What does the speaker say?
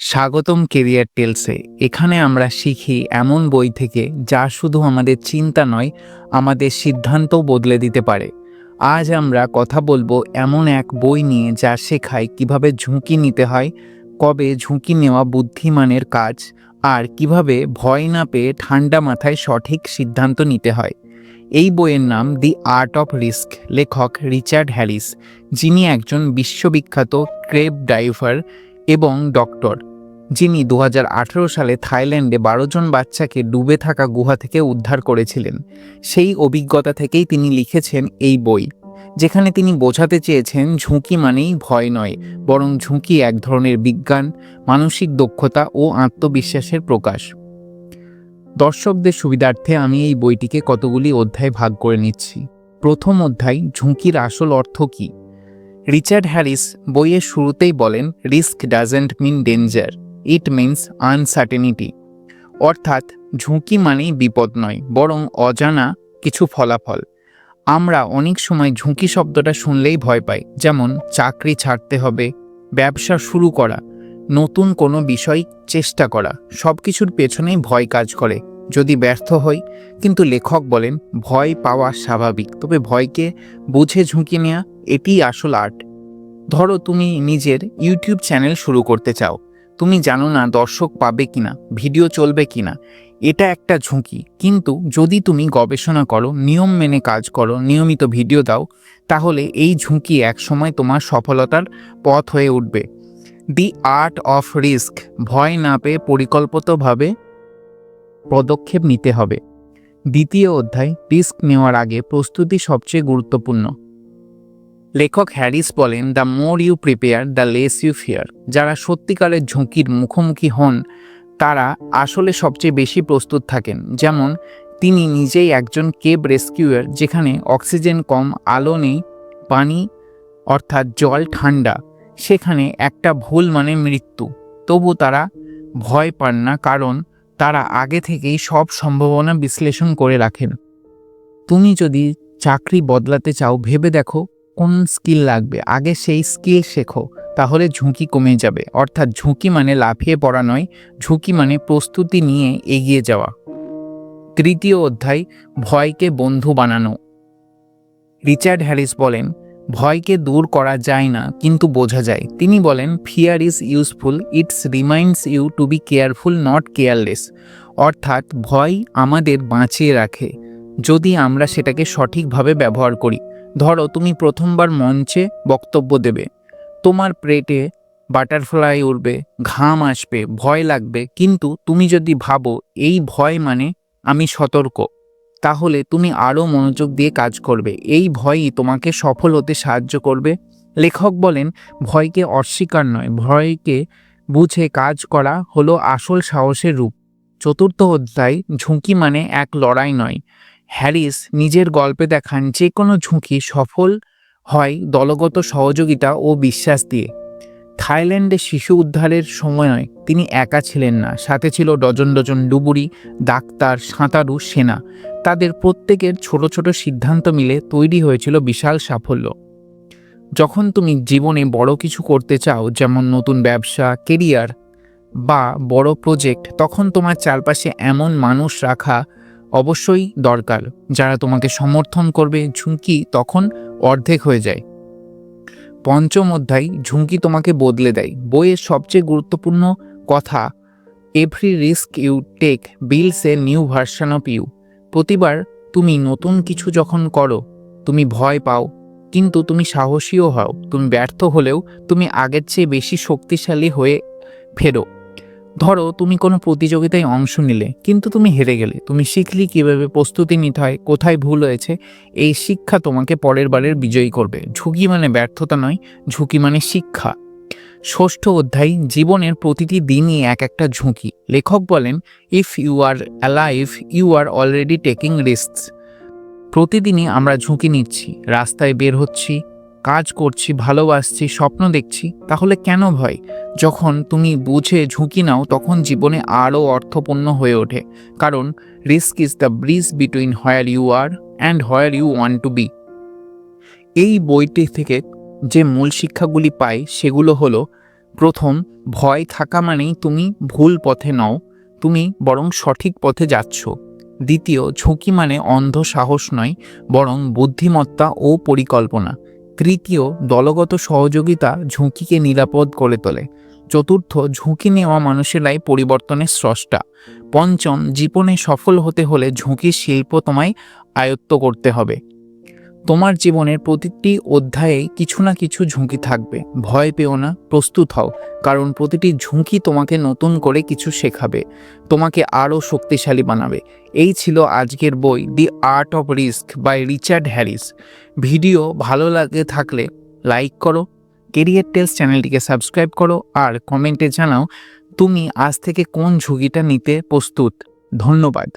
স্বাগতম কেরিয়ার টেলসে। এখানে আমরা শিখি এমন বই থেকে যা শুধু আমাদের চিন্তা নয়, আমাদের সিদ্ধান্তও বদলে দিতে পারে। আজ আমরা কথা বলব এমন এক বই নিয়ে যা শেখায় কীভাবে ঝুঁকি নিতে হয়, কবে ঝুঁকি নেওয়া বুদ্ধিমানের কাজ, আর কীভাবে ভয় না পেয়ে ঠান্ডা মাথায় সঠিক সিদ্ধান্ত নিতে হয়। এই বইয়ের নাম দি আর্ট অফ রিস্ক লেখক রিচার্ড হ্যারিস, যিনি একজন বিশ্ববিখ্যাত ক্রেব ডাইভার এবং ডক্টর। যিনি দু হাজার আঠেরো সালে থাইল্যান্ডে বারো জন বাচ্চাকে ডুবে থাকা গুহা থেকে উদ্ধার করেছিলেন। সেই অভিজ্ঞতা থেকেই তিনি লিখেছেন এই বই, যেখানে তিনি বোঝাতে চেয়েছেন ঝুঁকি মানেই ভয় নয়, বরং ঝুঁকি এক ধরনের বিজ্ঞান, মানসিক দক্ষতা ও আত্মবিশ্বাসের প্রকাশ। দর্শকদের সুবিধার্থে আমি এই বইটিকে কতগুলি অধ্যায় ভাগ করে নিচ্ছি। প্রথম অধ্যায়, ঝুঁকির আসল অর্থ কী? রিচার্ড হ্যারিস বইয়ের শুরুতেই বলেন, risk doesn't mean danger. It means uncertainty অর্থাৎ ঝুঁকি মানেই বিপদ নয়, বরং অজানা কিছু ফলাফল। আমরা অনেক সময় ঝুঁকি শব্দটা শুনলেই ভয় পাই, যেমন চাকরি ছাড়তে হবে, ব্যবসা শুরু করা, নতুন কোনো বিষয় চেষ্টা করা সব কিছুর পেছনেই ভয় কাজ করে। যদি ব্যর্থ হই, কিন্তু লেখক বলেন, ভয় পাওয়া স্বাভাবিক। তবে ভয়কে বুঝে ঝুঁকি নেওয়া এটিই আসল আর্ট। ধরো তুমি নিজের ইউটিউব চ্যানেল শুরু করতে চাও। তুমি জানো না দর্শক পাবে কিনা, ভিডিও চলবে কিনা। এটা একটা ঝুঁকি। কিন্তু যদি তুমি গবেষণা করো, নিয়ম মেনে কাজ করো, নিয়মিত ভিডিও দাও, তাহলে এই ঝুঁকি একসময় তোমার সফলতার পথ হয়ে উঠবে। দি আর্ট অফ রিস্ক ভয় না পেয়ে পরিকল্পিতভাবে পদক্ষেপ নিতে হবে। দ্বিতীয় অধ্যায় রিস্ক নেওয়ার আগে প্রস্তুতি সবচেয়ে গুরুত্বপূর্ণ। লেখক হ্যারিস বলেন the more you prepare the less you fear যারা সত্যিকারের ঝুঁকির মুখোমুখি হন, তারা আসলে সবচেয়ে বেশি প্রস্তুত থাকেন। যেমন, তিনি নিজেই একজন কেব রেস্কিউয়ার, যেখানে অক্সিজেন কম, আলো নেই, পানি, অর্থাৎ জল ঠান্ডা। সেখানে একটা ভুল মানে মৃত্যু। তবু তারা ভয় পান না, কারণ তারা আগে থেকেই সব সম্ভাবনা বিশ্লেষণ করে রাখেন। তুমি যদি চাকরি বদলাতে চাও, ভেবে দেখো কোন স্কিল লাগবে? আগে সেই স্কিল শেখো, তাহলে ঝুঁকি কমে যাবে। অর্থাৎ ঝুঁকি মানে লাফিয়ে পড়া নয়, ঝুঁকি মানে প্রস্তুতি নিয়ে এগিয়ে যাওয়া। তৃতীয় অধ্যায়, ভয়কে বন্ধু বানানো। রিচার্ড হ্যারিস বলেন, ভয়কে দূর করা যায় না, কিন্তু বোঝা যায়। তিনি বলেন fear is useful it's reminds you to be careful not careless অর্থাৎ, ভয় আমাদের বাঁচিয়ে রাখে, যদি আমরা সেটাকে সঠিকভাবে ব্যবহার করি। ধরো তুমি প্রথমবার মঞ্চে বক্তব্য দেবে, তোমার পেটে বাটারফ্লাই উঠবে ঘাম আসবে, ভয় লাগবে, কিন্তু তুমি যদি ভাবো এই ভয় মানে আমি সতর্ক, তাহলে তুমি আরও মনোযোগ দিয়ে কাজ করবে। এই ভয়ই তোমাকে সফল হতে সাহায্য করবে। লেখক বলেন, ভয়কে অস্বীকার নয়, ভয়কে বুঝে কাজ করা হলো আসল সাহসের রূপ। চতুর্থ অধ্যায়, ঝুঁকি মানে এক লড়াই নয়। হ্যারিস নিজের গল্পে দেখান যে কোনো ঝুঁকি সফল হয় দলগত সহযোগিতা ও বিশ্বাস দিয়ে। থাইল্যান্ডে শিশু উদ্ধারের সময় তিনি একা ছিলেন না। সাথে ছিল ডজন ডজন ডুবুরি, ডাক্তার, সাঁতারু, সেনা। তাদের প্রত্যেকের ছোট ছোট সিদ্ধান্ত মিলে তৈরি হয়েছিল বিশাল সাফল্য। যখন তুমি জীবনে বড় কিছু করতে চাও, যেমন নতুন ব্যবসা, কেরিয়ার বা বড় প্রজেক্ট, তখন তোমার চারপাশে এমন মানুষ রাখা অবশ্যই দরকার। যারা তোমাকে সমর্থন করবে ঝুঁকি তখন অর্ধেক হয়ে যায়। পঞ্চম অধ্যায়, ঝুঁকি তোমাকে বদলে দেয়। বইয়ের সবচেয়ে গুরুত্বপূর্ণ কথা every risk you take builds a new version of you প্রতিবার তুমি নতুন কিছু যখন করো, তুমি ভয় পাও, কিন্তু তুমি সাহসীও হও। তুমি ব্যর্থ হলেও তুমি আগের চেয়ে বেশি শক্তিশালী হয়ে ফেরো। ধরো, তুমি কোনো প্রতিযোগিতায় অংশ নিলে, কিন্তু তুমি হেরে গেলে। তুমি শিখলি কীভাবে প্রস্তুতি নিতে হয়, কোথায় ভুল হয়েছে, এই শিক্ষা তোমাকে পরের বারের বিজয়ী করবে। ঝুঁকি মানে ব্যর্থতা নয়, ঝুঁকি মানে শিক্ষা। ষষ্ঠ অধ্যায়, জীবনের প্রতিটি দিনই এক একটা ঝুঁকি। লেখক বলেন if you are alive you are already taking risks প্রতিদিনই আমরা ঝুঁকি নিচ্ছি, রাস্তায় বের হচ্ছি কাজ করছি, ভালোবাসছি, স্বপ্ন দেখছি, তাহলে কেন ভয়? যখন তুমি বুঝে ঝুঁকি নাও, তখন জীবনে আরও অর্থপূর্ণ হয়ে ওঠে। কারণ risk is the bridge between where you are and where you want to be এই বইটি থেকে যে মূল শিক্ষাগুলি পাই, সেগুলো হলো, প্রথম, ভয় থাকা মানেই তুমি ভুল পথে নও, তুমি বরং সঠিক পথে যাচ্ছ। দ্বিতীয়, ঝুঁকি মানে অন্ধ সাহস নয়, বরং বুদ্ধিমত্তা ও পরিকল্পনা। তৃতীয় দলগত সহযোগিতা ঝুঁকিকে নিরাপদ করে তোলে। চতুর্থ, ঝুঁকি নেওয়া মানুষেরাই পরিবর্তনের স্রষ্টা। পঞ্চম, জীবনে সফল হতে হলে ঝুঁকির শিল্প তোমায় আয়ত্ত করতে হবে। তোমার জীবনের প্রতিটি অধ্যায়ে কিছু না কিছু ঝুঁকি থাকবে। ভয় পেও না, প্রস্তুত হও, কারণ প্রতিটি ঝুঁকি তোমাকে নতুন করে কিছু শেখাবে, তোমাকে আরও শক্তিশালী বানাবে। এই ছিল আজকের বই, the art of risk by Richard Harris. Video ভালো লাগে থাকলে লাইক করো কেরিয়ার টেলস চ্যানেলটিকে সাবস্ক্রাইব করো, আর কমেন্টে জানাও তুমি আজ থেকে কোন ঝুঁকিটা নিতে প্রস্তুত। ধন্যবাদ।